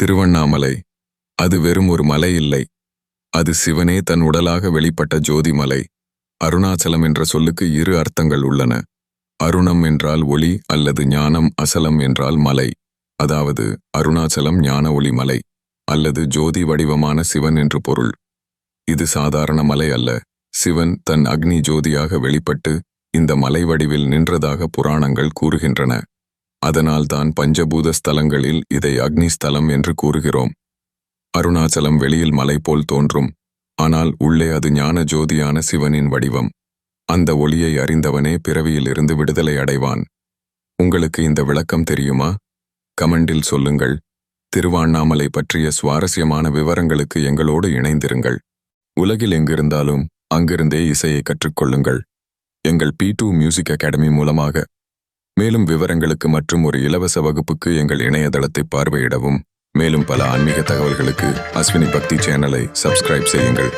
திருவண்ணாமலை. அது வெறும் ஒரு மலை இல்லை. அது சிவனே தன் உடலாக வெளிப்பட்ட ஜோதிமலை அருணாச்சலம் என்ற சொல்லுக்கு இரு அர்த்தங்கள் உள்ளன. அருணம் என்றால் ஒளி அல்லது ஞானம் அசலம் என்றால் மலை. அதாவது அருணாச்சலம் ஞான ஒளி மலை அல்லது ஜோதி வடிவமான சிவன் என்று பொருள். இது சாதாரண மலை அல்ல. சிவன் தன் அக்னி ஜோதியாக வெளிப்பட்டு இந்த மலை வடிவில் நின்றதாக புராணங்கள் கூறுகின்றன. அதனால்தான் பஞ்சபூத ஸ்தலங்களில் இதை அக்னி ஸ்தலம் என்று கூறுகிறோம். அருணாச்சலம் வெளியில் மலை போல் தோன்றும். ஆனால் உள்ளே அது ஞான ஜோதியான சிவனின் வடிவம். அந்த ஒளியை அறிந்தவனே பிறவியிலிருந்து விடுதலை அடைவான். உங்களுக்கு இந்த விளக்கம் தெரியுமா? கமெண்டில் சொல்லுங்கள். திருவாண்ணாமலை பற்றிய சுவாரஸ்யமான விவரங்களுக்கு எங்களோடு இணைந்திருங்கள். உலகில் எங்கிருந்தாலும் அங்கிருந்தே இசையை கற்றுக்கொள்ளுங்கள். எங்கள் பி டூ மியூசிக் அகாடமி மூலமாக மேலும் விவரங்களுக்கு மற்றும் ஒரு இலவச வகுப்புக்கு எங்கள் இணையதளத்தை பார்வையிடவும். மேலும் பல ஆன்மீக தகவல்களுக்கு அஸ்வினி பக்தி சேனலை சப்ஸ்கிரைப் செய்யுங்கள்.